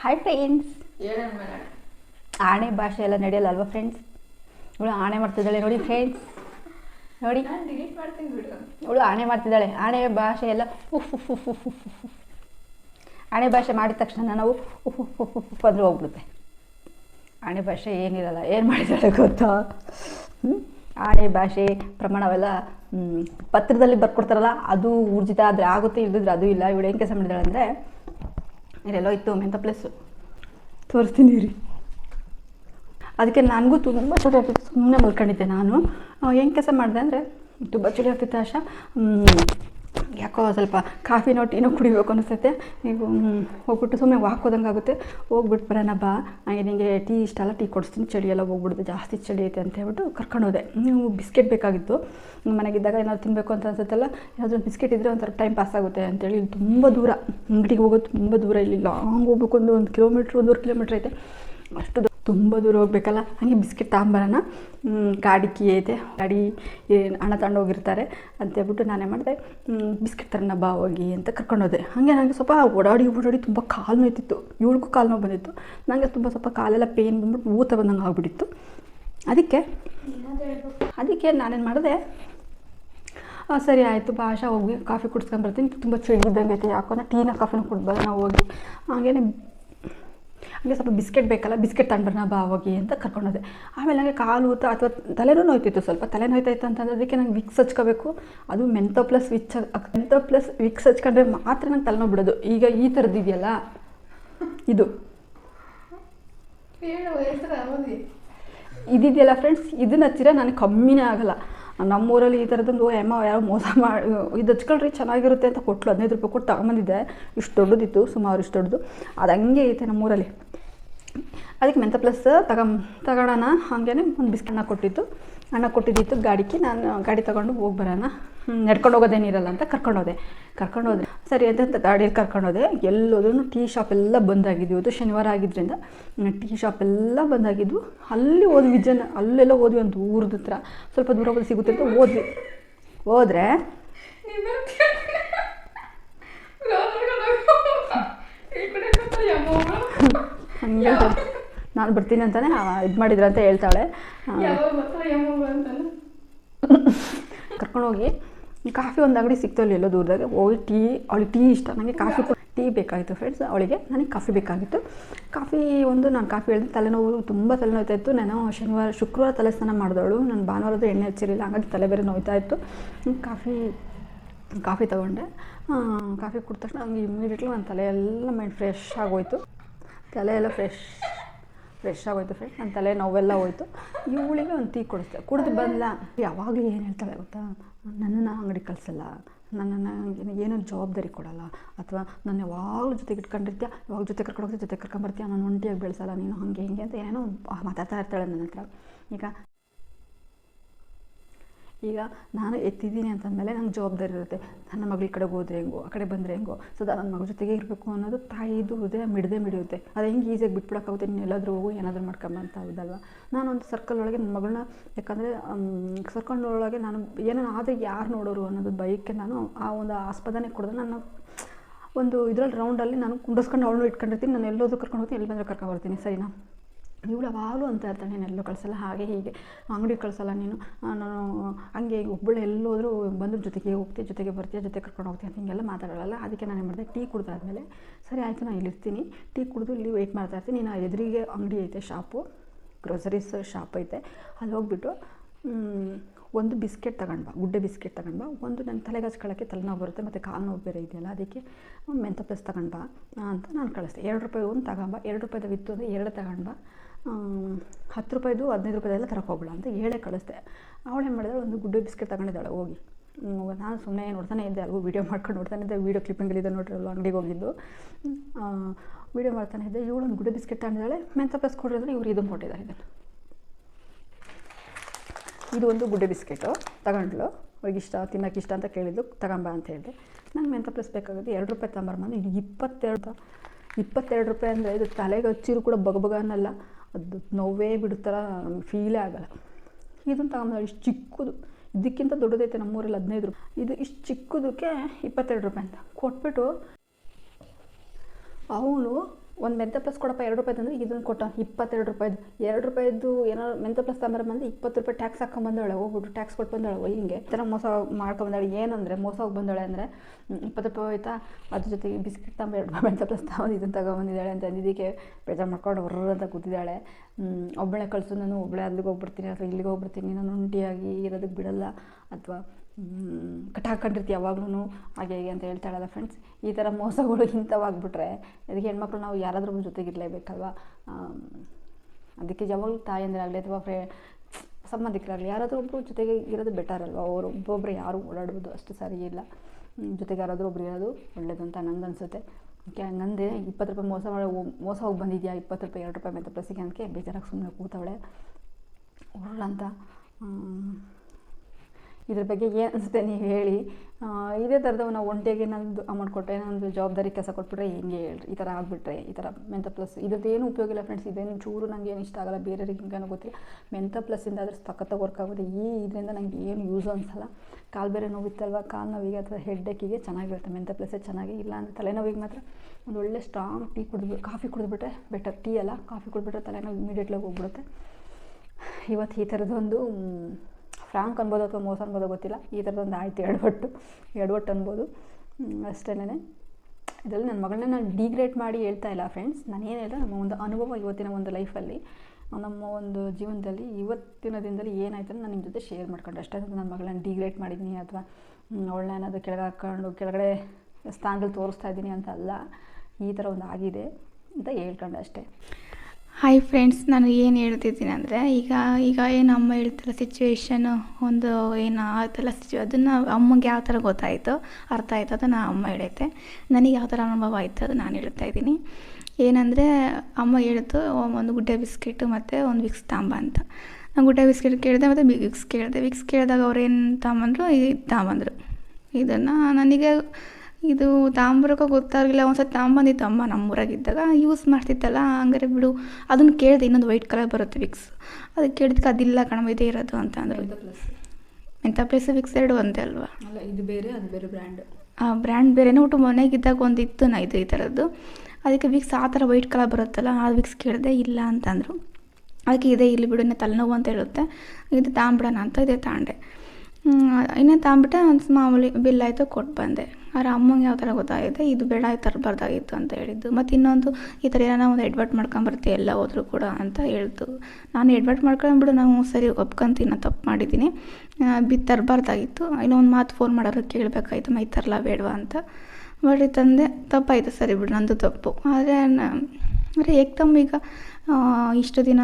Hi friends ಆಣೆ. ಭಾಷೆ ಎಲ್ಲ ನಡೆಯಲ್ಲ ಅಲ್ವಾ ಫ್ರೆಂಡ್ಸ್ ಇವಳು ಆಣೆ ಮಾಡ್ತಿದ್ದಾಳೆ ನೋಡಿ ಫ್ರೆಂಡ್ಸ್ ನೋಡಿ. ಇವಳು ಆಣೆ ಮಾಡ್ತಿದ್ದಾಳೆ. ಆಣೆ ಭಾಷೆ ಎಲ್ಲ ಉಫ್ ಉಫ್ ಉಫ್ ಉಫ್ ಉಫ್ ಉಫ್. ಆಣೆ ಭಾಷೆ ಮಾಡಿದ ತಕ್ಷಣ ನಾವು ಉಫ್ ಉಫ್ ಉಫ್ ಅಂದ್ರೆ ಹೋಗ್ಬಿಡುತ್ತೆ. ಆಣೆ ಭಾಷೆ ಏನಿರಲ್ಲ ಏನು ಮಾಡಿದ್ದಾಳೆ ಗೊತ್ತಾ? ಆಣೆ ಭಾಷೆ ಪ್ರಮಾಣವೆಲ್ಲ ಪತ್ರದಲ್ಲಿ ಬರ್ಕೊಡ್ತಾರಲ್ಲ ಅದು ಊರ್ಜಿತ ಆದರೆ ಆಗುತ್ತೆ ಇಲ್ದಿದ್ರೆ ಅದು ಇಲ್ಲ. ಇವಳು ಏನು ಕೆಲಸ ಮಾಡಿದಾಳೆ ಅಂದರೆ ಇಲ್ಲೆಲ್ಲೋ ಇತ್ತು, ಮೆಂತ ಪ್ಲೇಸು ತೋರಿಸ್ತೀನಿ ರೀ ಅದಕ್ಕೆ ನನಗೂ ತುಂಬ ಚಳಿ ಆಗ್ತಿತ್ತು ಸುಮ್ಮನೆ ಮಲ್ಕೊಂಡಿದ್ದೆ ನಾನು. ಏನು ಕೆಲಸ ಮಾಡಿದೆ ಅಂದರೆ, ತುಂಬ ಚಳಿ ಆಗ್ತಿತ್ತು ಆಶಾ. ಯಾಕೋ ಸ್ವಲ್ಪ ಕಾಫಿನೋ ಟೀನೋ ಕುಡಿಬೇಕು ಅನಿಸುತ್ತೆ. ಹ್ಮ್, ಹೋಗ್ಬಿಟ್ಟು ಸುಮ್ಮನೆ ವಾಕ್ ಹೋದಂಗೆ ಆಗುತ್ತೆ. ಹೋಗ್ಬಿಟ್ಟು ಬರೋಣ ಬಾ. ಹಾಗೆ ನಿನಗೆ ಟೀ ಇಷ್ಟ ಅಲ್ಲ ಟೀ ಕೊಡಿಸ್ತೀನಿ. ಚಳಿ ಎಲ್ಲ ಹೋಗ್ಬಿಡುತ್ತೆ. ಜಾಸ್ತಿ ಚಳಿ ಐತೆ ಅಂತ ಹೇಳ್ಬಿಟ್ಟು ಕರ್ಕೊಂಡು ಹೋದೆ. ನೀವು ಬಿಸ್ಕೆಟ್ ಬೇಕಾಗಿತ್ತು. ಮನೆಗಿದ್ದಾಗ ಏನಾದ್ರು ತಿನ್ನಬೇಕು ಅಂತ ಅನ್ಸುತ್ತಲ್ಲ ಏನಾದರೂ ಬಿಸ್ಕೆಟ್ ಇದ್ದರೆ ಒಂಥರ ಟೈಮ್ ಪಾಸ್ ಆಗುತ್ತೆ ಅಂತೇಳಿ. ಇಲ್ಲಿ ತುಂಬ ದೂರ. ಅಂಗಡಿಗೆ ಹೋಗೋದು ತುಂಬ ದೂರ. ಇಲ್ಲಿ ಲಾಂಗ್ ಹೋಗ್ಬೇಕು ಒಂದು ಒಂದು ಕಿಲೋಮೀಟ್ರ್ ಒಂದೂವರೆ ಕಿಲೋಮೀಟ್ರ್ ಐತೆ. ಅಷ್ಟು ತುಂಬ ದೂರ ಹೋಗ್ಬೇಕಲ್ಲ? ಹಾಗೆ ಬಿಸ್ಕೆಟ್ ತಗೊಂಬರೋಣ. ಗಾಡಿ ಕೀ ಐತೆ. ಗಾಡಿ ಹಣ ತಗೊಂಡೋಗಿರ್ತಾರೆ ಅಂತ ಹೇಳ್ಬಿಟ್ಟು ನಾನೇ ಮಾಡಿದೆ ಬಿಸ್ಕೆಟ್ ತರೋಣ ಬಾ ಹೋಗಿ ಅಂತ ಕರ್ಕೊಂಡೋದೆ ಹಾಗೆ ನನಗೆ ಸ್ವಲ್ಪ ಓಡಾಡಿ ಓಡಾಡಿ ತುಂಬ ಕಾಲು ನೋಯ್ತಿತ್ತು ಏಳ್ಗೂ ಕಾಲು ನೋವು ಬಂದಿತ್ತು. ನನಗೆ ತುಂಬ ಸ್ವಲ್ಪ ಕಾಲೆಲ್ಲ ಪೇನ್ ಬಂದ್ಬಿಟ್ಟು ಊತ ಬಂದಂಗೆ ಆಗ್ಬಿಟ್ಟಿತ್ತು. ಅದಕ್ಕೆ ಅದಕ್ಕೆ ನಾನೇನು ಮಾಡಿದೆ ಸರಿ ಆಯಿತು ಭಾಷಾ ಹೋಗಿ ಕಾಫಿ ಕುಡ್ಸ್ಕೊಂಡು ಬರ್ತೀನಿ. ತುಂಬ ಚಳಿ ಇದ್ದಂಗೆ ಐತೆ. ಯಾಕಂದ್ರೆ ಟೀನ ಕಾಫಿನ ಕುಡ್ಬೋದು ನಾವು ಹೋಗಿ. ಹಾಗೇನೆ ಹಾಗೆ ಸ್ವಲ್ಪ ಬಿಸ್ಕೆಟ್ ಬೇಕಲ್ಲ ಬಿಸ್ಕೆಟ್ ತಗೊಂಡ್ಬರೋಣ ಬಾ ಹೋಗಿ ಅಂತ ಕರ್ಕೊಂಡೋದೆ. ಆಮೇಲೆ ನನಗೆ ಕಾಲು ಊತ ಅಥವಾ ತಲೆನೂ ನೋಯ್ತಿತ್ತು ಸ್ವಲ್ಪ ತಲೆ ನೋಯ್ತಾಯಿತ್ತು ಅಂತಂದ್ರೆ ಅದಕ್ಕೆ ನಂಗೆ ವಿಕ್ಸ್ ಹಚ್ಕೋಬೇಕು. ಅದು Mentho plus which Mentho plus Vicks ಹಚ್ಕೊಂಡ್ರೆ ಮಾತ್ರ ನಂಗೆ ತಲೆನೋವು ಬಿಡೋದು ಈಗ ಈ ಥರದ್ದಿದೆಯಲ್ಲ ಇದು. ಇದಿದೆಯಲ್ಲ ಫ್ರೆಂಡ್ಸ್ ಇದನ್ನ ಹಚ್ಚಿರ ನನಗೆ ಕಮ್ಮಿನೇ ಆಗಲ್ಲ. ನಮ್ಮೂರಲ್ಲಿ ಈ ಥರದ್ದೊಂದು ಎಮ್ಮ ಯಾರೋ ಮೋಸ ಮಾಡಿ ಇದು ಹಚ್ಕೊಳ್ರಿ ಚೆನ್ನಾಗಿರುತ್ತೆ ಅಂತ ಕೊಟ್ಟಲು ಹದಿನೈದು ರೂಪಾಯಿ ಕೊಟ್ಟು ತಗೊಂಬಂದಿದ್ದೆ. ಇಷ್ಟು ದೊಡ್ಡದಿತ್ತು ಸುಮಾರು ಇಷ್ಟು ದೊಡ್ಡದು. ಅದು ಹಂಗೆ ಐತೆ ನಮ್ಮೂರಲ್ಲಿ. ಅದಕ್ಕೆ ಮೆಂತ ಪ್ಲಸ್ ತಗಂ ತಗೊಳ್ಳೋಣ ಹಾಗೇ ಒಂದು ಬಿಸ್ಕೆಟ್ನ ಕೊಟ್ಟಿತ್ತು ಅಣ್ಣ ಕೊಟ್ಟಿದ್ದಿತ್ತು ಗಾಡಿಗೆ ನಾನು ಗಾಡಿ ತಗೊಂಡು ಹೋಗಿ ಬರೋಣ. ನಡ್ಕೊಂಡು ಹೋಗೋದೇನಿರಲ್ಲ ಅಂತ ಕರ್ಕೊಂಡೋದೆ. ಕರ್ಕೊಂಡೋದೆ. ಸರಿ ಅಂತ ಗಾಡಿಯಲ್ಲಿ ಕರ್ಕೊಂಡೋದೆ. ಎಲ್ಲೋದ್ರೂ ಟೀ ಶಾಪ್ ಎಲ್ಲ ಬಂದಾಗಿದ್ವು ಅದು ಶನಿವಾರ ಆಗಿದ್ದರಿಂದ ಟೀ ಶಾಪ್ ಎಲ್ಲ ಬಂದಾಗಿದ್ವು ಅಲ್ಲಿ ಹೋದ್ವಿ ಜನ. ಅಲ್ಲೆಲ್ಲ ಹೋದ್ವಿ ಒಂದು ಊರದ ಹತ್ರ. ಸ್ವಲ್ಪ ದೂರ ಹೋಗಿ ಸಿಗುತ್ತೆ ಅಂತ ಹೋದ್ವಿ ಹೋದ್ರೆ ಹಂಗೆ ನಾನು ಬರ್ತೀನಿ ಅಂತಾನೆ ಇದು ಮಾಡಿದ್ರು ಅಂತ ಹೇಳ್ತಾಳೆ. ಕರ್ಕೊಂಡೋಗಿ ಕಾಫಿ ಒಂದು ಅಂಗಡಿ ಸಿಕ್ತು ಅಲ್ಲಿ ಎಲ್ಲೋ ದೂರದಾಗ ಹೋಗಿ ಟೀ ಅವಳಿಗೆ ಟೀ ಇಷ್ಟ. ನನಗೆ ಕಾಫಿ ಟೀ ಬೇಕಾಗಿತ್ತು ಫ್ರೆಂಡ್ಸ್ ಅವಳಿಗೆ ನನಗೆ ಕಾಫಿ ಬೇಕಾಗಿತ್ತು. ಕಾಫಿ ಒಂದು ನಾನು ಕಾಫಿ ಹೇಳಿದೆ ತಲೆನೋವು ತುಂಬ ತಲೆನೋಯ್ತಾ ಇತ್ತು. ನಾನು ಶನಿವಾರ ಶುಕ್ರವಾರ ತಲೆ ಸ್ನಾನ ಮಾಡಿದವಳು. ನಾನು ಭಾನುವಾರದ ಎಣ್ಣೆ ಹಚ್ಚಿರಲಿಲ್ಲ ಹಾಗಾಗಿ ತಲೆ ಬೇರೆ ನೋಯ್ತಾ ಇತ್ತು. ಕಾಫಿ ಕಾಫಿ ತೊಗೊಂಡೆ. ಕಾಫಿ ಕುಡಿದ ತಕ್ಷಣ ನನಗೆ ಇಮ್ಮಿಡಿಯೇಟ್ಲಿ ನನ್ನ ತಲೆ ಎಲ್ಲ ಮೈಂಡ್ ಫ್ರೆಶ್ ಆಗೋಯ್ತು. ತಲೆ ಎಲ್ಲ ಫ್ರೆಶ್ ಫ್ರೆಶ್ ಆಗೋಯ್ತು ಫ್ರೆಶ್ ನನ್ನ ತಲೆ ನೋವೆಲ್ಲ ಹೋಯ್ತು. ಇವಳಿಗೆ ಒಂದು ಟೀ ಕೊಡಿಸ್ದೆ. ಕುಡಿದು ಬಂದ್ಲ. ಯಾವಾಗಲೂ ಏನು ಹೇಳ್ತಾಳೆ ಗೊತ್ತಾ? ನನ್ನನ್ನು ಅಂಗಡಿ ಕಳಿಸಲ್ಲ. ನನ್ನನ್ನು ಏನೋ ಜವಾಬ್ದಾರಿ ಕೊಡಲ್ಲ. ಅಥವಾ ನಾನು ಯಾವಾಗಲೂ ಜೊತೆಗೆ ಇಟ್ಕೊಂಡಿರ್ತೀಯ? ಯಾವಾಗ ಜೊತೆ ಕರ್ಕೊಂಡು ಜೊತೆ ಕರ್ಕೊಂಬರ್ತೀಯ ನಾನು ಒಂಟಿಯಾಗಿ ಬೆಳೆಸಲ್ಲ. ನೀನು ಹಾಗೆ ಹಿಂಗೆ ಅಂತ ಏನೇನೋ ಮಾತಾಡ್ತಾ ಇರ್ತಾಳೆ ನನ್ನ ಹತ್ರ. ಈಗ ಈಗ ನಾನು ಎತ್ತಿದ್ದೀನಿ ಅಂತಂದಮೇಲೆ ನಂಗೆ ಜವಾಬ್ದಾರಿ ಇರುತ್ತೆ. ನನ್ನ ಮಗಳ ಕಡೆಗೆ ಹೋದ್ರೆ ಹೆಂಗೋ, ಆ ಕಡೆ ಬಂದರೆ ಹೆಂಗೋ ಸದಾ ನನ್ನ ಮಗ ಜೊತೆಗೆ ಇರಬೇಕು ಅನ್ನೋದು ತಾಯಿದು ಹೃದಯ ಮಿಡದೆ ಮಿಡಿಯುತ್ತೆ. ಅದು ಹೆಂಗೆ ಈಸಿಯಾಗಿ ಬಿಟ್ಬಿಡೋಕ್ಕಾಗುತ್ತೆ? ನೀನು ಎಲ್ಲಾದರೂ ಹೋಗು, ಏನಾದರೂ ಮಾಡ್ಕೊಂಬಂತ ಅಂತ ಹೌದಲ್ವ ನಾನೊಂದು ಸರ್ಕಲ್ ಒಳಗೆ ನನ್ನ ಮಗಳನ್ನ, ಯಾಕಂದರೆ ಸರ್ಕಲ್ ಒಳಗೆ ನಾನು ಏನೇನು ಆದರೆ ಯಾರು ನೋಡೋರು ಅನ್ನೋದು ಬೈಕ್ಕೆ ನಾನು ಆ ಒಂದು ಆಸ್ಪದನೆ ಕೊಡೋದು. ನಾನು ಒಂದು ಇದರಲ್ಲಿ ರೌಂಡಲ್ಲಿ ನಾನು ಕುಂಡಿಸ್ಕೊಂಡು ಅವಳು ಇಟ್ಕೊಂಡಿರ್ತೀನಿ. ನಾನು ಎಲ್ಲೋದು ಕರ್ಕೊಂಡು ಹೋಗ್ತೀನಿ, ಎಲ್ಲಿ ಬಂದರೆ ಕರ್ಕೊಂಡು ಬರ್ತೀನಿ. ಸರಿನಾ? ಇವಳು ಯಾವಾಗಲೂ ಅಂತ ಇರ್ತಾಳೆ ನೀನು ಎಲ್ಲೂ ಕಳಿಸಲ್ಲ ಹಾಗೆ ಹೀಗೆ. ಅಂಗಡಿ ಕಳಿಸಲ್ಲ ನೀನು. ನಾನು ಹಂಗೆ ಒಬ್ಬಳು ಎಲ್ಲೋದರೂ ಬಂದ್ರ ಜೊತೆಗೆ ಹೋಗ್ತೀಯ ಜೊತೆಗೆ ಬರ್ತೀಯ ಜೊತೆಗೆ ಕರ್ಕೊಂಡು ಹೋಗ್ತೀಯ ಅಂತ ಹಿಂಗೆಲ್ಲ ಮಾತಾಡೋಲ್ಲ ಅದಕ್ಕೆ ನಾನು ಏನು ಮಾಡಿದೆ ಟೀ ಕುಡ್ದಾದ್ಮೇಲೆ ಸರಿ ಆಯಿತು ನಾನು ಇಲ್ಲಿರ್ತೀನಿ. ಟೀ ಕುಡಿದು ಇಲ್ಲಿ ವೆಯ್ಟ್ ಮಾಡ್ತಾ ಇರ್ತೀನಿ. ನಾನು ಎದುರಿಗೆ ಅಂಗಡಿ ಐತೆ ಶಾಪು ಗ್ರೋಸರೀಸ್ ಶಾಪ್ ಐತೆ. ಅಲ್ಲಿ ಹೋಗ್ಬಿಟ್ಟು ಒಂದು ಬಿಸ್ಕೆಟ್ ತಗೊಂಡ್ಬಾ ಗುಡ್ಡೆ ಬಿಸ್ಕೆಟ್ ತಗೊಂಡು ಬಾ. ಒಂದು ನನ್ನ ತಲೆಗೆ ಹಚ್ಕೊಳ್ಳೋಕ್ಕೆ ತಲೆನೋವು ಬರುತ್ತೆ ಮತ್ತು ಕಾಲು ನೋವು ಬೇರೆ ಇದೆಯಲ್ಲ ಅದಕ್ಕೆ ಮೆಂತ ಪ್ಲಸ್ ತಗೊಂಡು ಬಾ ಅಂತ ನಾನು ಕಳಿಸ್ದೆ. ಎರಡು ರೂಪಾಯಿ ಒಂದು ತಗೊಂಬ ಎರಡು ರೂಪಾಯಿದ ವಿತ್ತು ಅಂದರೆ ಎರಡು ತಗೊಂಡು ಬಾ. ಆಮ್, ಹತ್ತು ರೂಪಾಯಿದು ಹದಿನೈದು ರೂಪಾಯಿದೆಲ್ಲ ತರಕ್ಕೆ ಅಂತ ಹೇಳೇ ಕಳಿಸ್ದೆ. ಅವಳು ಏನು ಮಾಡಿದಾಳೆ? ಒಂದು ಗುಡ್ಡೆ ಬಿಸ್ಕೆಟ್ ತಗೊಂಡಿದ್ದಾಳೆ, ಹೋಗಿ. ನಾನು ಸುಮ್ಮನೆ ನೋಡ್ತಾನೆ ಇದ್ದೆ, ಅಲ್ಗೂ ವೀಡಿಯೋ ಮಾಡ್ಕೊಂಡು ನೋಡ್ತಾನೆ ಇದ್ದೆ ವೀಡಿಯೋ ಕ್ಲಿಪ್ಪಿಂಗಲ್ಲಿದೆ ನೋಡಿರಿ ಅಲ್ವ ಅಂಗಡಿಗೆ ಹೋಗಿದ್ದು. ವೀಡಿಯೋ ಮಾಡ್ತಾನೆ ಇದ್ದೆ, ಇವಳು ಒಂದು ಗುಡ್ಡೆ ಬಿಸ್ಕೆಟ್ ತಗೊಂಡಿದ್ದಾಳೆ ಮೆಂತ ಪ್ಲಸ್ ಕೊಡಿದ್ರೆ ಇವ್ರು ಇದನ್ನು ಕೊಟ್ಟಿದ್ದಾರೆ ಇದನ್ನು. ಇದು ಒಂದು ಗುಡ್ಡೆ ಬಿಸ್ಕೆಟು ತಗೊಂಡ್ಲು ಅವ್ರಿಗೆ ಇಷ್ಟ, ತಿನ್ನೋಕೆ ಇಷ್ಟ ಅಂತ ಕೇಳಿದ್ದು ತಗೊಂಬ ಅಂತ ಹೇಳಿದೆ. ನಂಗೆ ಮೆಂತ ಪ್ಲಸ್ ಬೇಕಾಗುತ್ತೆ ಎರಡು ರೂಪಾಯಿ ತಗೊಂಬರ್ಬಂದು ಇದು ಇಪ್ಪತ್ತೆರಡು ಇಪ್ಪತ್ತೆರಡು ರೂಪಾಯಿ ಅಂದರೆ ಇದು ತಲೆಗೆ ಹಚ್ಚಿರು ಕೂಡ ಬಗಬಗ ಅನ್ನಲ್ಲ. ಅದು ನೋವೇ ಬಿಡುತ್ತರ ಫೀಲೇ ಆಗಲ್ಲ. ಇದನ್ನು ತಗೊಂಬ ಇಷ್ಟು ಚಿಕ್ಕದು. ಇದಕ್ಕಿಂತ ದೊಡ್ಡದೈತೆ ನಮ್ಮೂರಲ್ಲಿ ಹದಿನೈದು ರೂಪಾಯಿ. ಇದು ಇಷ್ಟು ಚಿಕ್ಕದಕ್ಕೆ ಇಪ್ಪತ್ತೆರಡು ರೂಪಾಯಿ ಅಂತ. ಕೊಟ್ಬಿಟ್ಟು ಅವನು ಒಂದು ಮೆಂತ ಪ್ಲಸ್ ಕೊಡಪ್ಪ ಎರಡು ರೂಪಾಯಿ ತಂದ್ರೆ ಇದನ್ನು ಕೊಟ್ಟ ಇಪ್ಪತ್ತೆರಡು ರೂಪಾಯಿದು. ಎರಡು ರೂಪಾಯಿದು ಏನೋ ಮೆಂತ ಪ್ಲಸ್ ಬಂದು ಇಪ್ಪತ್ತು ರೂಪಾಯಿ ಟ್ಯಾಕ್ಸ್ ಹಾಕೊಂಬಂದವಳೆ ಹೋಗ್ಬಿಟ್ಟು ಟ್ಯಾಕ್ಸ್ ಕೊಟ್ಟು ಬಂದಳೆ ಹಿಂಗೆ. ಈ ಥರ ಮೋಸ ಮಾಡ್ಕೊಂಬಂದವಳೆ ಏನಂದರೆ ಮೋಸ ಹೋಗಿ ಬಂದಾಳೆ ಅಂದರೆ ಇಪ್ಪತ್ತು ರೂಪಾಯಿ ಹೋಯ್ತಾ, ಅದ್ರ ಜೊತೆಗೆ ಬಿಸ್ಕಿಟ್ ತಂಬ, ಎರಡು ರೂಪಾಯಿ ಮೆಂತ ಪ್ಲಸ್ ತಗೊಂಡು ಇದನ್ನು ತಗೊಂಬಂದಿದ್ದಾಳೆ ಅಂತ ಅಂದಿದ್ದಕ್ಕೆ ಬೇಜಾರು ಮಾಡ್ಕೊಂಡು ಹೊರ್ರ ಅಂತ ಕೂತಿದ್ದಾಳೆ. ಒಬ್ಬಳೆ ಕಳಿಸು ನಾನು ಒಬ್ಬಳೆ ಅಲ್ಲಿಗೆ ಹೋಗ್ಬಿಡ್ತೀನಿ, ಅಥವಾ ಇಲ್ಲಿಗೆ ಹೋಗ್ಬಿಡ್ತೀನಿ ನಾನು ಒಂಟಿಯಾಗಿ ಇರೋದಕ್ಕೆ ಬಿಡಲ್ಲ. ಅಥವಾ ಕಟ್ ಹಾಕೊಂಡಿರ್ತೀವಿ ಯಾವಾಗ್ಲೂ ಹಾಗೆ ಹೀಗೆ ಅಂತ ಹೇಳ್ತಾಳಲ್ಲ ಫ್ರೆಂಡ್ಸ್ ಈ ಥರ ಮೋಸಗಳು ಇಂಥವಾಗ್ಬಿಟ್ರೆ ಅದಕ್ಕೆ ಹೆಣ್ಮಕ್ಳು ನಾವು ಯಾರಾದ್ರೂ ಜೊತೆಗೆ ಜೊತೆಗಿರಲೇಬೇಕಲ್ವ? ಅದಕ್ಕೆ ಯಾವಾಗಲೂ ಆಗಲಿ ಅಥವಾ ಫ್ರೇ, ಸಂಬಂಧಿಕರಾಗಲಿ ಯಾರಾದರೂ ಒಬ್ಬರು ಜೊತೆಗೆ ಇರೋದು ಬೆಟರ್ ಅಲ್ವಾ? ಅವರು ಒಬ್ಬೊಬ್ಬರು ಯಾರು ಓಡಾಡೋದು ಅಷ್ಟು ಸರಿ ಇಲ್ಲ. ಜೊತೆಗೆ ಯಾರಾದರೂ ಒಬ್ರು ಇರೋದು ಒಳ್ಳೇದು ಅಂತ ನಂಗೆ ಅನಿಸುತ್ತೆ. ಓಕೆ ಹಂಗಂದೆ ಇಪ್ಪತ್ತು ರೂಪಾಯಿ ಮೋಸ ಮಾಡಿ ಮೋಸ ಹೋಗಿ ಬಂದಿದ್ಯಾ? ಇಪ್ಪತ್ತು ರೂಪಾಯಿ, ಎರಡು ರೂಪಾಯಿ ಮತ್ತು ಪ್ಲಸ್ಸಿಗೆ ಅದಕ್ಕೆ ಬೇಜಾರಾಗಿ ಸುಮ್ಮನೆ ಕೂತವಳೆ. ಹೊರಳಂತ. ಇದ್ರ ಬಗ್ಗೆ ಏನು ಅನಿಸುತ್ತೆ ನೀವು ಹೇಳಿ ಇದೇ ಥರದ ನಾವು ಒಂಟಿಯಾಗಿ ನಂದು ಅಮೌಂಟ್ ಕೊಟ್ಟರೆ ನಂದು ಜವಾಬ್ದಾರಿ ಕೆಲಸ ಕೊಟ್ಬಿಟ್ರೆ ಹೆಂಗೆ ಹೇಳ್ರಿ. ಈ ಥರ ಆಗಿಬಿಟ್ರೆ ಈ ಥರ ಮೆಂತ ಪ್ಲಸ್ ಇದ್ರದ್ದು ಏನು ಉಪಯೋಗ ಇಲ್ಲ ಫ್ರೆಂಡ್ಸ್ ಇದೇನು ಚೂರು ನನಗೆ ಏನು ಇಷ್ಟ ಆಗಲ್ಲ ಬೇರೆಯವ್ರಿಗೆ ಹಿಂಗೇನೋ ಗೊತ್ತಿಲ್ಲ. ಮೆಂತ ಪ್ಲಸ್ಸಿಂದ ಆದರೆ ಸಖತ್ತಾಗಿ ವರ್ಕ್ ಆಗೋದು ಈ ಇದರಿಂದ ನನಗೆ ಏನು ಯೂಸ್ ಅನಿಸಲ್ಲ. ಕಾಲು ಬೇರೆ ನೋವಿತ್ತಲ್ವ? ಕಾಲು ನೋವಿಗೆ ಅಥವಾ ಹೆಡ್ಡಕ್ಕಿಗೆ ಚೆನ್ನಾಗಿರುತ್ತೆ. ಮೆಂತ ಪ್ಲಸ್ಸೇ ಚೆನ್ನಾಗಿ ಇಲ್ಲ ಅಂದರೆ ತಲೆನೋವಿಗೆ ಮಾತ್ರ ಒಂದು ಒಳ್ಳೆ ಸ್ಟ್ರಾಂಗ್ ಟೀ ಕುಡಿದ್ಬಿಟ್ಟು ಕಾಫಿ ಕುಡಿದ್ಬಿಟ್ರೆ ಬೆಟರ್ ಟೀ ಅಲ್ಲ ಕಾಫಿ ಕುಡಿದ್ಬಿಟ್ರೆ ತಲೆನೋವು ಇಮಿಡಿಯೇಟ್ಲಾಗಿ ಹೋಗ್ಬಿಡುತ್ತೆ. ಇವತ್ತು ಈ ಥರದೊಂದು ಮ್, ಫ್ರಾಂಕ್ ಅನ್ಬೋದು ಅಥವಾ ಮೋಸ ಅನ್ಬೋದು ಗೊತ್ತಿಲ್ಲ. ಈ ಥರದೊಂದು ಆಯ್ತು, ಎಡವಟ್ಟು. ಎಡವಟ್ಟು ಅನ್ಬೋದು. ಅಷ್ಟೇನೆ ಇದರಲ್ಲಿ ನನ್ನ ಮಗಳನ್ನ ನಾನು ಡಿಗ್ರೇಟ್ ಮಾಡಿ ಹೇಳ್ತಾ ಇಲ್ಲ ಫ್ರೆಂಡ್ಸ್ ನಾನು ಏನು ಹೇಳಿದೆ, ನಮ್ಮ ಒಂದು ಅನುಭವ ಇವತ್ತಿನ ಒಂದು ಲೈಫಲ್ಲಿ ನಮ್ಮ ಒಂದು ಜೀವನದಲ್ಲಿ ಇವತ್ತಿನ ದಿನದಲ್ಲಿ ಏನಾಯ್ತು ನಾನು ನಿಮ್ಮ ಜೊತೆ ಶೇರ್ ಮಾಡ್ಕೊಂಡೆ. ಅಷ್ಟೇ ನನ್ನ ಮಗಳನ್ನ ಡಿಗ್ರೇಟ್ ಮಾಡಿದ್ದೀನಿ ಅಥವಾ ಅವಳನ್ನ ಏನಾದರೂ ಕೆಳಗೆ ಹಾಕ್ಕೊಂಡು ಕೆಳಗಡೆ ಸ್ಥಾನದಲ್ಲಿ ತೋರಿಸ್ತಾ ಇದ್ದೀನಿ ಅಂತ ಅಲ್ಲ, ಈ ಥರ ಒಂದು ಆಗಿದೆ ಅಂತ ಹೇಳ್ಕೊಂಡೆ ಅಷ್ಟೇ. ಹಾಯ್ ಫ್ರೆಂಡ್ಸ್ ನಾನು ಏನು ಹೇಳ್ತಿದ್ದೀನಿ ಅಂದರೆ, ಈಗ ಈಗ ಏನು ಅಮ್ಮ ಹೇಳ್ತಿಲ್ಲ ಸಿಚುವೇಶನು ಒಂದು ಏನು ಆಯ್ತಲ್ಲ ಸಿಚು ಅದನ್ನು ಅಮ್ಮಗೆ ಯಾವ ಥರ ಗೊತ್ತಾಯಿತು, ಅರ್ಥ ಆಯಿತು ಅದನ್ನು ಅಮ್ಮ ಹೇಳೈತೆ. ನನಗೆ ಯಾವ ಥರ ಅನುಭವ ಆಯಿತು ಅದು ನಾನು ಹೇಳ್ತಾ ಇದ್ದೀನಿ. ಏನಂದರೆ, ಅಮ್ಮ ಹೇಳಿತು ಒಂದು ಗುಡ್ಡೆ ಬಿಸ್ಕೆಟು ಮತ್ತು ಒಂದು ವಿಕ್ಸ್ ತಾಂಬ ಅಂತ. ನಾನು ಗುಡ್ಡೆ ಬಿಸ್ಕೆಟ್ ಕೇಳಿದೆ ಮತ್ತು ವಿಕ್ಸ್ ಕೇಳಿದೆ. ವಿಕ್ಸ್ ಕೇಳಿದಾಗ ಅವ್ರು ಏನು ತಾಂಬಂದರು, ಇದು ತಾಂಬಂದರು. ಇದನ್ನು ನನಗೆ ಇದು ತಾಂಬರಕ್ಕೋ ಗೊತ್ತಾಗಿಲ್ಲ ಒಂದ್ಸತಿ ತಾಂಬಂದಿತ್ತು ಅಮ್ಮ ನಮ್ಮೂರಾಗಿದ್ದಾಗ ಯೂಸ್ ಮಾಡ್ತಿತ್ತಲ್ಲ ಹಂಗಾರೆ ಬಿಡು. ಅದನ್ನು ಕೇಳಿದೆ ಇನ್ನೊಂದು ವೈಟ್ ಕಲರ್ ಬರುತ್ತೆ ವಿಕ್ಸ್ ಅದಕ್ಕೆ ಕೇಳಿದಕ್ಕೆ ಅದಿಲ್ಲ ಕಣಮ್ಮ ಇದೇ ಇರೋದು ಅಂತ ಅಂದರು. ಎಂಥ ಪ್ಲೇಸ್ ವಿಕ್ಸ್ ಎರಡು ಒಂದೇ ಅಲ್ವಾ? ಇದು ಬೇರೆ ಅದು ಬೇರೆ ಬ್ರ್ಯಾಂಡ್ ಆ ಬ್ರ್ಯಾಂಡ್ ಬೇರೆನೇ ಒಟ್ಟು ಮನೆಗಿದ್ದಾಗ ಒಂದು ಇತ್ತು ನಾ ಇದು ಈ ಥರದ್ದು. ಅದಕ್ಕೆ ವಿಕ್ಸ್ ಆ ಥರ ವೈಟ್ ಕಲರ್ ಬರುತ್ತಲ್ಲ ಆ ವಿಕ್ಸ್ ಕೇಳಿದೆ ಇಲ್ಲ ಅಂತಂದರು ಅದಕ್ಕೆ ಇದೇ ಇಲ್ಲಿ ಬಿಡು ಇನ್ನು ತಲೆನೋವು ಅಂತ ಹೇಳುತ್ತೆ. ಇದು ತಾಂಬಿಡೋಣ ಅಂತ ಇದೇ ತಾಂಡೆ. ಇನ್ನೇ ತಾಂಬಿಟ್ಟೆ ಒಂದು ಮಾಮೂಲಿ ಬಿಲ್ ಆಯಿತು ಕೊಟ್ಟು ಬಂದೆ. ಆದ್ರೆ ಅಮ್ಮಂಗೆ ಯಾವ ಥರ ಗೊತ್ತಾಗಿದೆ ಇದು ಬೇಡ ಇದು ತರಬಾರ್ದಾಗಿತ್ತು ಅಂತ ಹೇಳಿದ್ದು. ಮತ್ತು ಇನ್ನೊಂದು, ಈ ಥರ ಏನೋ ಒಂದು ಎಡ್ವರ್ಟ್ ಮಾಡ್ಕೊಂಬರ್ತೀವಿ ಎಲ್ಲ ಹೋದರೂ ಕೂಡ ಅಂತ ಹೇಳ್ತು ನಾನು ಎಡ್ವರ್ಟ್ ಮಾಡ್ಕೊಂಬಿಡು ನಾವು ಸರಿ ಒಪ್ಕೊಂತೀನಿ, ನಾನು ತಪ್ಪು ಮಾಡಿದ್ದೀನಿ. ಬಿ ತರಬಾರ್ದಾಗಿತ್ತು. ಇನ್ನೊಂದು ಮಾತು ಫೋನ್ ಮಾಡೋರು ಕೇಳಬೇಕಾಯ್ತು, ಮೈ ತರಲ ಬೇಡವಾ ಅಂತ. ಬಟ್ ತಂದೆ, ತಪ್ಪಾಯಿತು, ಸರಿ ಬಿಡು, ನಂದು ತಪ್ಪು. ಆದರೆ ಅಂದರೆ ಏಕ್ದಮ್ ಈಗ ಇಷ್ಟು ದಿನ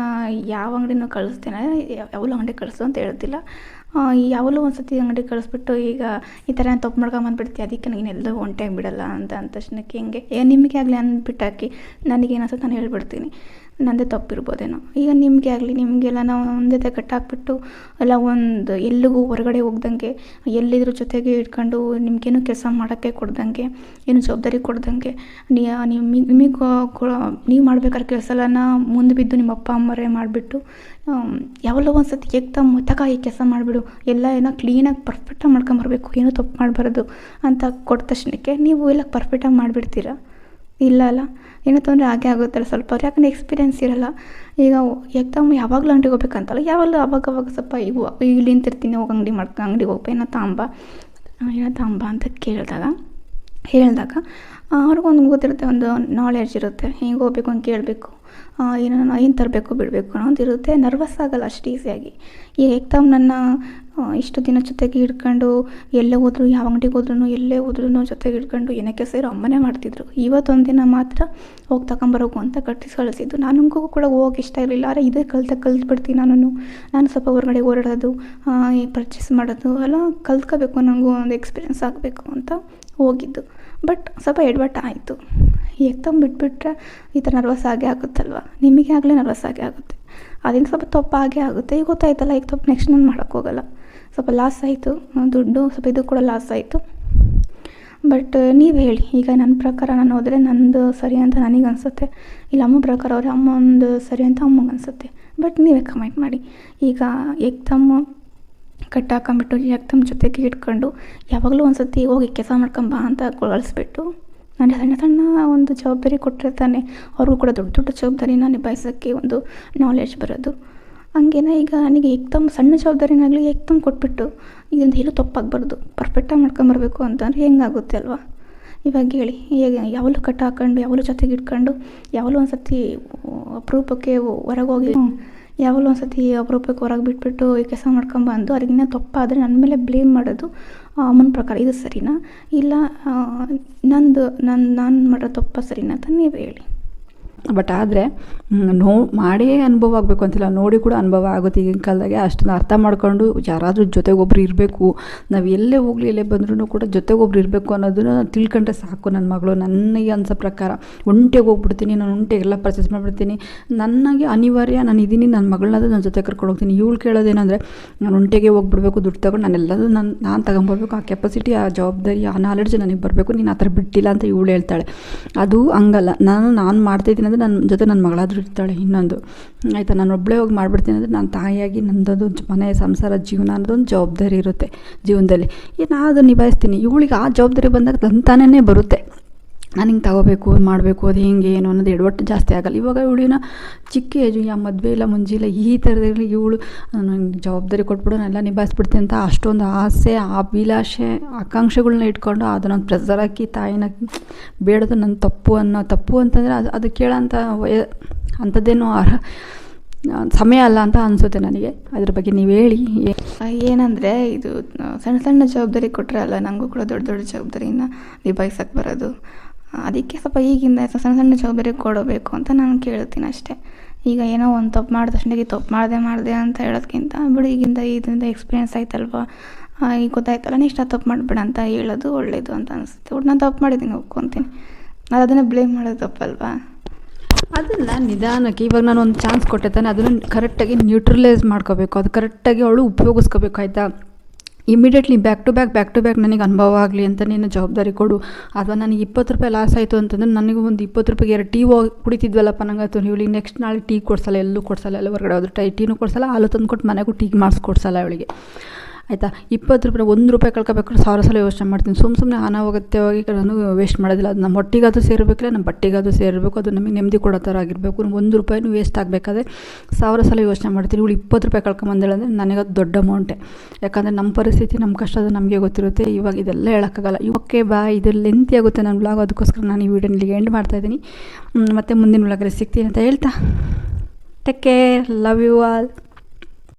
ಯಾವ ಅಂಗಡಿನೂ ಕಳಿಸ್ತೇನೆ ಯಾವ ಅಂಗಡಿ ಕಳಿಸು ಅಂತ ಹೇಳ್ತಿಲ್ಲ ಯಾವಲೂ ಒಂದು ಸತಿ ಅಂಗಡಿ ಕಳಿಸ್ಬಿಟ್ಟು ಈಗ ಈ ಥರ ತಪ್ಪು ಮಾಡ್ಕೊಂಬಂದ್ಬಿಡ್ತಿ ಅದಕ್ಕೆ ನೀನು ಒನ್ ಟೈಮ್ ಬಿಡಲ್ಲ ಅಂತ ಅಂದ ತಕ್ಷಣಕ್ಕೆ ಹೆಂಗೆ, ಏ, ನಿಮಗೆ ಆಗಲಿ ಅಂದ್ಬಿಟ್ಟಾಕಿ ನನಗೇನು ಅನ್ಸುತ್ತೆ ನಾನು ಹೇಳ್ಬಿಡ್ತೀನಿ. ನಂದೇ ತಪ್ಪಿರ್ಬೋದೇನೋ. ಈಗ ನಿಮಗೆ ಆಗಲಿ, ನಿಮಗೆಲ್ಲ ನಾವು ಒಂದೇ ಕಟ್ಟಾಕ್ಬಿಟ್ಟು ಎಲ್ಲ ಒಂದು ಎಲ್ಲಿಗೂ ಹೊರಗಡೆ ಹೋಗ್ದಂಗೆ, ಎಲ್ಲಿದ್ರ ಜೊತೆಗೆ ಇಟ್ಕೊಂಡು ನಿಮಗೇನು ಕೆಲಸ ಮಾಡೋಕ್ಕೆ ಕೊಡ್ದಂಗೆ, ಏನು ಜವಾಬ್ದಾರಿ ಕೊಡ್ದಂಗೆ ನಿಮಗೆ ನೀವು ಮಾಡ್ಬೇಕಾದ್ರೆ ಕೆಲಸ ಎಲ್ಲನ ಮುಂದೆ ಬಿದ್ದು ನಿಮ್ಮ ಅಪ್ಪ, ಅಮ್ಮರೇ ಮಾಡಿಬಿಟ್ಟು ಯಾವಲ್ಲೋ ಒಂದು ಸತಿ ಏಕ್ದಮ್ ತಗ ಈ ಕೆಲಸ ಮಾಡಿಬಿಡು, ಎಲ್ಲ ಏನೋ ಕ್ಲೀನಾಗಿ ಪರ್ಫೆಕ್ಟಾಗಿ ಮಾಡ್ಕೊಂಬರ್ಬೇಕು, ಏನೂ ತಪ್ಪು ಮಾಡಬಾರ್ದು ಅಂತ ಕೊಟ್ಟ ತಕ್ಷಣಕ್ಕೆ ನೀವು ಎಲ್ಲ ಪರ್ಫೆಕ್ಟಾಗಿ ಮಾಡಿಬಿಡ್ತೀರಾ? ಇಲ್ಲ ಅಲ್ಲ. ಏನೋ ತೊಂದರೆ ಆಗೇ ಆಗುತ್ತಲ್ಲ ಸ್ವಲ್ಪ. ಯಾಕಂದರೆ ಎಕ್ಸ್ಪೀರಿಯೆನ್ಸ್ ಇರಲ್ಲ. ಈಗ ಏಕ್ದಮ್ ಯಾವಾಗಲೂ ಅಂಗಡಿಗೆ ಹೋಗ್ಬೇಕಂತಲ್ಲ, ಯಾವಾಗಲೂ ಅವಾಗ ಅವಾಗ ಸ್ವಲ್ಪ ಇವು ಈಗ ನಿಂತಿರ್ತೀನಿ, ಹೋಗಿ ಅಂಗಡಿ ಮಾಡ್ಕೊ, ಅಂಗಡಿಗೆ ಹೋಗ್ಬೇಕು ಏನೋ ತಾಂಬ. ಏನೋ ತಾಂಬ ಅಂತ ಕೇಳಿದಾಗ, ಹೇಳಿದಾಗ ಅವ್ರಿಗೊಂದು ಗೊತ್ತಿರುತ್ತೆ, ಒಂದು ನಾಲೆಡ್ಜ್ ಇರುತ್ತೆ. ಹಿಂಗೆ ಹೋಗ್ಬೇಕು ಅಂತ ಕೇಳಬೇಕು. ಏನೋ ಏನು ತರಬೇಕು ಬಿಡಬೇಕು ಅನ್ನೋದು ಇರುತ್ತೆ. ನರ್ವಸ್ ಆಗಲ್ಲ ಅಷ್ಟು ಈಸಿಯಾಗಿ ಹೇಗೆ ತಾವು ನನ್ನ ಇಷ್ಟು ದಿನ ಜೊತೆಗೆ ಹಿಡ್ಕೊಂಡು ಎಲ್ಲೇ ಹೋದ್ರು, ಯಾವ ಅಂಗಡಿಗೆ ಹೋದ್ರೂ ಎಲ್ಲೇ ಹೋದ್ರೂ ಜೊತೆಗೆ ಹಿಡ್ಕೊಂಡು ಏನಕ್ಕೆ ಸೇರೋ ಅಮ್ಮನೇ ಮಾಡ್ತಿದ್ರು. ಇವತ್ತೊಂದು ದಿನ ಮಾತ್ರ ಹೋಗಿ ತಗೊಂಬರೋಕು ಅಂತ ಕಟ್ಟಿಸಿ ಕಳಿಸಿದ್ದು. ನನಗೂ ಕೂಡ ಹೋಗಕ್ಕೆ ಇಷ್ಟ ಇರಲಿಲ್ಲ. ಆದರೆ ಇದೇ ಕಲ್ತ ಕಲ್ತ್ಬಿಡ್ತೀನಿ ನಾನು ನಾನು ಸ್ವಲ್ಪ ಹೊರಗಡೆ ಓಡಾಡೋದು ಪರ್ಚೇಸ್ ಮಾಡೋದು ಎಲ್ಲ ಕಲ್ತ್ಕೋಬೇಕು. ನನಗೂ ಒಂದು ಎಕ್ಸ್ಪೀರಿಯೆನ್ಸ್ ಆಗಬೇಕು ಅಂತ ಹೋಗಿದ್ದು. ಬಟ್ ಸ್ವಲ್ಪ ಎಡ್ವಟ್ ಆಯಿತು. ಏಕ್ದಮ್ ಬಿಟ್ಬಿಟ್ರೆ ಈ ಥರ ನರ್ವಸ್ ಆಗೇ ಆಗುತ್ತಲ್ವ? ನಿಮಗೆ ಆಗಲೇ ನರ್ವಸ್ ಆಗೇ ಆಗುತ್ತೆ. ಅದರಿಂದ ಸ್ವಲ್ಪ ತಪ್ಪು ಆಗೇ ಆಗುತ್ತೆ. ಈಗ ಗೊತ್ತಾಯ್ತಲ್ಲ, ಈಗ ತಪ್ಪು ನೆಕ್ಸ್ಟ್ ನಾನು ಮಾಡೋಕ್ಕೋಗಲ್ಲ ಸ್ವಲ್ಪ ಲಾಸ್ ಆಯಿತು. ದುಡ್ಡು ಸ್ವಲ್ಪ ಇದು ಕೂಡ ಲಾಸ್ ಆಯಿತು. ಬಟ್ ನೀವು ಹೇಳಿ. ಈಗ ನನ್ನ ಪ್ರಕಾರ ನಾನು ಹೋದರೆ ನಂದು ಸರಿ ಅಂತ ನನಗೆ ಅನಿಸುತ್ತೆ. ಇಲ್ಲ, ಅಮ್ಮ ಪ್ರಕಾರ ಅವ್ರ ಅಮ್ಮಂದು ಸರಿ ಅಂತ ಅಮ್ಮಂಗೆ ಅನಿಸುತ್ತೆ. ಬಟ್ ನೀವೇ ಕಮೆಂಟ್ ಮಾಡಿ. ಈಗ ಎಕ್ದಮ್ ಕಟ್ ಹಾಕೊಂಬಿಟ್ಟು ತಮ್ಮ ಜೊತೆಗೆ ಇಟ್ಕೊಂಡು ಯಾವಾಗಲೂ ಒಂದು ಸತಿ ಹೋಗಿ ಕೆಲಸ ಮಾಡ್ಕೊಂಬ ಅಂತ ಕಳಿಸ್ಬಿಟ್ಟು ನಾನು ಸಣ್ಣ ಸಣ್ಣ ಒಂದು ಜವಾಬ್ದಾರಿ ಕೊಟ್ಟಿರ್ತಾನೆ. ಅವ್ರಿಗೂ ಕೂಡ ದೊಡ್ಡ ದೊಡ್ಡ ಜವಾಬ್ದಾರಿನ ನಿಭಾಯಿಸೋಕ್ಕೆ ಒಂದು ನಾಲೆಡ್ಜ್ ಬರೋದು. ಹಂಗೇನ ಈಗ ನನಗೆ ಏಕ್ದಮ್ ಸಣ್ಣ ಜವಾಬ್ದಾರಿನಾಗಲಿ ಏಕ್ದಮ್ ಕೊಟ್ಬಿಟ್ಟು ಇದರಿಂದ ಏನೂ ತಪ್ಪಾಗಬಾರ್ದು. ಪರ್ಫೆಕ್ಟಾಗಿ ಮಾಡ್ಕೊಂಬರ್ಬೇಕು ಅಂತಂದ್ರೆ ಹೆಂಗಾಗುತ್ತೆ ಅಲ್ವಾ? ಇವಾಗ ಹೇಳಿ, ಈಗ ಯಾವಲೂ ಕಟ್ ಹಾಕೊಂಡು ಯಾವಲೂ ಜೊತೆಗೆ ಇಟ್ಕೊಂಡು ಯಾವಲೂ ಒಂದು ಸತಿ ಅಪರೂಪಕ್ಕೆ ಹೊರಗೆ ಹೋಗಿ ಯಾವಾಗಲೂ ಒಂದು ಸತಿ ಅಪರೂಪಕ್ಕೆ ಹೊರಗೆ ಬಿಟ್ಬಿಟ್ಟು ಈ ಕೆಲಸ ಮಾಡ್ಕೊಂಬಂದು ಅದಕ್ಕಿಂತ ತಪ್ಪಾದರೆ ನನ್ನ ಮೇಲೆ ಬ್ಲೇಮ್ ಮಾಡೋದು ಅಮ್ಮನ ಪ್ರಕಾರ. ಇದು ಸರಿನಾ? ಇಲ್ಲ ನಂದು ನನ್ನ ನಾನು ಮಾಡೋ ತಪ್ಪ ಸರಿನಾ ಅಂತ ನೀವು ಹೇಳಿ. ಬಟ್ ಆದರೆ ನೋ ಮಾಡಿಯೇ ಅನುಭವ ಆಗಬೇಕು ಅಂತಿಲ್ಲ. ನೋಡಿ ಕೂಡ ಅನುಭವ ಆಗುತ್ತೆ ಈಗಿನ ಕಾಲದಾಗೆ. ಅಷ್ಟನ್ನು ಅರ್ಥ ಮಾಡ್ಕೊಂಡು ಯಾರಾದರೂ ಜೊತೆಗೊಬ್ರು ಇರಬೇಕು. ನಾವು ಎಲ್ಲೇ ಹೋಗಲಿ, ಎಲ್ಲೇ ಬಂದ್ರೂ ಕೂಡ ಜೊತೆಗೊಬ್ರು ಇರಬೇಕು ಅನ್ನೋದನ್ನು ತಿಳ್ಕೊಂಡ್ರೆ ಸಾಕು ನನ್ನ ಮಗಳು. ನನಗೆ ಅನ್ಸೋ ಪ್ರಕಾರ. ಒಂಟೆಗೆ ಹೋಗ್ಬಿಡ್ತೀನಿ, ನಾನು ಒಂಟೆಗೆಲ್ಲ ಪರ್ಚೇಸ್ ಮಾಡಿಬಿಡ್ತೀನಿ. ನನಗೆ ಅನಿವಾರ್ಯ, ನಾನು ಇದ್ದೀನಿ ನನ್ನ ಮಗಳನ್ನಾದ್ರೂ ನನ್ನ ಜೊತೆ ಕರ್ಕೊಂಡು ಹೋಗ್ತೀನಿ. ಇವಳು ಕೇಳೋದೇನಂದರೆ, ನಾನು ಒಂಟೆಗೆ ಹೋಗ್ಬಿಡ್ಬೇಕು, ದುಡ್ಡು ತಗೊಂಡು ನಾನೆಲ್ಲದೂ ನಾನು ನಾನು ತಗೊಂಬರ್ಬೇಕು. ಆ ಕೆಪಾಸಿಟಿ ಆ ಜವಾಬ್ದಾರಿ, ಆ ನಾಲೆಡ್ಜ್ ನನಗೆ ಬರಬೇಕು. ನೀನು ಆ ಥರ ಬಿಟ್ಟಿಲ್ಲ ಅಂತ ಇವಳು ಹೇಳ್ತಾಳೆ. ಅದು ಹಂಗಲ್ಲ. ನಾನು ನಾನು ಮಾಡ್ತಾಯಿದ್ದೀನಿ ಅಂದರೆ ನನ್ನ ಜೊತೆ ನನ್ನ ಮಗಳಾದರೂ ಇರ್ತಾಳೆ ಇನ್ನೊಂದು. ಆಯಿತಾ, ನಾನು ಒಬ್ಬಳೇ ಹೋಗಿ ಮಾಡಿಬಿಡ್ತೀನಿ ಅಂದರೆ ನಾನು ತಾಯಿಯಾಗಿ ನನ್ನದೊಂದು ಮನೆ ಸಂಸಾರ ಜೀವನ ಅನ್ನೋದೊಂದು ಜವಾಬ್ದಾರಿ ಇರುತ್ತೆ ಜೀವನದಲ್ಲಿ. ನಾನು ಅದನ್ನು ನಿಭಾಯಿಸ್ತೀನಿ. ಇವಳಿಗೆ ಆ ಜವಾಬ್ದಾರಿ ಬಂದಾಗ ತಂತಾನೇ ಬರುತ್ತೆ. ನಾನು ಹಿಂಗೆ ತಗೋಬೇಕು ಮಾಡಬೇಕು, ಅದು ಹಿಂಗೆ ಏನು ಅನ್ನೋದು ಎಡವಟ್ಟು ಜಾಸ್ತಿ ಆಗಲ್ಲ. ಇವಾಗ ಇವಳಿನ ಚಿಕ್ಕ ಏಜು ಯಾ ಮದುವೆ ಇಲ್ಲ ಮುಂಜಿಲ್ಲ ಈ ಥರದಲ್ಲಿ ಇವಳು ನನಗೆ ಜವಾಬ್ದಾರಿ ಕೊಟ್ಬಿಡು ನಾನೆಲ್ಲ ನಿಭಾಯಿಸ್ಬಿಡ್ತೀನಿ ಅಂತ ಅಷ್ಟೊಂದು ಆಸೆ, ಅಭಿಲಾಷೆ ಆಕಾಂಕ್ಷೆಗಳನ್ನ ಇಟ್ಕೊಂಡು ಅದನ್ನೊಂದು ಪ್ರೆಸರ್ ಹಾಕಿ, ತಾಯಿನ ಬೇಡದು ನನ್ನ ತಪ್ಪು ಅನ್ನೋ, ತಪ್ಪು ಅಂತಂದರೆ ಅದು ಅದು ಕೇಳೋಂಥ ವಯ, ಅಂಥದ್ದೇನು ಅರ್ಹ, ಸಮಯ ಅಲ್ಲ ಅಂತ ಅನಿಸುತ್ತೆ ನನಗೆ. ಅದ್ರ ಬಗ್ಗೆ ನೀವು ಹೇಳಿ. ಏನಂದರೆ ಇದು ಸಣ್ಣ ಸಣ್ಣ ಜವಾಬ್ದಾರಿ ಕೊಟ್ಟರೆ ಅಲ್ಲ ನನಗೂ ಕೂಡ ದೊಡ್ಡ ದೊಡ್ಡ ಜವಾಬ್ದಾರಿನ ನಿಭಾಯಿಸಕ್ಕೆ ಬರೋದು. ಅದಕ್ಕೆ ಸ್ವಲ್ಪ ಈಗಿಂದ ಸಣ್ಣ ಸಣ್ಣ ಜವಾಬ್ದಾರಿ ಕೊಡಬೇಕು ಅಂತ ನಾನು ಕೇಳ್ತೀನಿ ಅಷ್ಟೇ. ಈಗ ಏನೋ ಒಂದು ತಪ್ಪು ಮಾಡಿದ ತಕ್ಷಣ ಈ ತಪ್ಪು ಮಾಡಿದೆ ಮಾಡಿದೆ ಅಂತ ಹೇಳೋದಕ್ಕಿಂತ ಬಿಡು ಈಗಿಂದ ಇದರಿಂದ ಎಕ್ಸ್ಪೀರಿಯೆನ್ಸ್ ಆಯ್ತಲ್ವಾ? ಈಗ ಗೊತ್ತಾಯ್ತಲ್ಲ ನೆಕ್ಸ್ಟ್ ಆ ತಪ್ಪು ಮಾಡಿಬಿಡ ಅಂತ ಹೇಳೋದು ಒಳ್ಳೇದು ಅಂತ ಅನಿಸುತ್ತೆ. ಒಟ್ಟು ನಾನು ತಪ್ಪು ಮಾಡಿದ್ದೀನಿ, ಒಪ್ಕೊತೀನಿ. ನಾನು ಅದನ್ನು ಬ್ಲೇಮ್ ಮಾಡೋದು ತಪ್ಪಲ್ವಾ? ಅದನ್ನು ನಿಧಾನಕ್ಕೆ, ಇವಾಗ ನಾನು ಒಂದು ಚಾನ್ಸ್ ಕೊಟ್ಟೆ ತಾನೆ, ಅದನ್ನು ಕರೆಕ್ಟಾಗಿ ನ್ಯೂಟ್ರಲೈಸ್ ಮಾಡ್ಕೋಬೇಕು. ಅದು ಕರೆಕ್ಟಾಗಿ ಅವಳು ಉಪಯೋಗಿಸ್ಕೋಬೇಕು, ಆಯಿತಾ? Immediately back to back back to back ನನಗೆ ಅನುಭವ ಆಗಲಿ ಅಂತ ನೀನು ಜವಾಬ್ದಾರಿ ಕೊಡು. ಅಥವಾ ನನಗೆ ಇಪ್ಪತ್ತು ರೂಪಾಯಿ ಲಾಸ್ ಆಯಿತು ಅಂತಂದ್ರೆ ನನಗೆ ಒಂದು ಇಪ್ಪತ್ತು ರೂಪಾಯಿಗೆ ಎರಡು ಟೀ ಹೋಗಿ ಕುಡಿತಿದ್ವಲ್ಲಪ್ಪ ನಂಗಾಯ್ತು ಇವಳಿಗೆ ನೆಕ್ಸ್ಟ್ ನಾಳೆ ಟೀ ಕೊಡ್ಸಲ್ಲ, ಎಲ್ಲೂ ಕೊಡ್ಸಲ್ಲ, ಎಲ್ಲ ಹೊರಗಡೆ ಹೋದ್ರೆ ಟೈ ಟೀನೂ ಕೊಡ್ಸಲ್ಲ, ಹಾಲು ತಂದು ಕೊಟ್ಟು ಮನೆಗೂ ಟೀ ಮಾಡಿಸ್ಕೊಡ್ಸಲ್ಲ ಅವಳಿಗೆ. ಆಯಿತಾ? ಇಪ್ಪತ್ತು ರೂಪಾಯಿ, ಒಂದು ರೂಪಾಯಿ ಕಳ್ಕೊಬೇಕಾದ್ರೆ ಸಾವಿರ ಸಲ ಯೋಚನೆ ಮಾಡ್ತೀನಿ. ಸುಮ್ಮ ಸುಮ್ಮನೆ ಅನಾವಗತ್ಯವಾಗಿ ನಾನು ವೇಸ್ಟ್ ಮಾಡೋದಿಲ್ಲ. ಅದು ನಮ್ಮ ಹೊಟ್ಟಿಗಾದ್ರೂ ಸೇರಬೇಕಿಲ್ಲ, ನಮ್ಮ ಬಟ್ಟೆಗಾದ್ರೂ ಸೇರಬೇಕು. ಅದು ನಮಗೆ ನೆಮ್ಮದಿ ಕೊಡೋ ಥರ ಆಗಿರಬೇಕು. ಒಂದು ರೂಪಾಯಿನೂ ವೇಸ್ಟ್ ಆಗಬೇಕಾದ್ರೆ ಸಾವಿರ ಸಲ ಯೋಚನೆ ಮಾಡ್ತೀನಿ. ಇವಳು ಇಪ್ಪತ್ತು ರೂಪಾಯಿ ಕಳ್ಕೊಂಬಂದೇಳಂದ್ರೆ ನನಗೆ ಅದು ದೊಡ್ಡ ಅಮೌಂಟೆ ಯಾಕಂದರೆ ನಮ್ಮ ಪರಿಸ್ಥಿತಿ, ನಮ್ಮ ಕಷ್ಟ ಅದು ನಮಗೆ ಗೊತ್ತಿರುತ್ತೆ. ಇವಾಗ ಇದೆಲ್ಲ ಹೇಳೋಕ್ಕಾಗಲ್ಲ. ಓಕೆ ಬಾ ಇದು ಲೆಂತಿ ಆಗುತ್ತೆ ನನ್ನ ಬ್ಲಾಗ್ ಅದಕ್ಕೋಸ್ಕರ ನಾನು ಈ ವೀಡಿಯೋ ಇಲ್ಲಿಗೆ ಎಂಡ್ ಮಾಡ್ತಾಯಿದ್ದೀನಿ ಮತ್ತು ಮುಂದಿನ ಬ್ಲಾಗಲ್ಲಿ ಸಿಗ್ತೀನಿ ಅಂತ ಹೇಳ್ತಾ. Take care love you all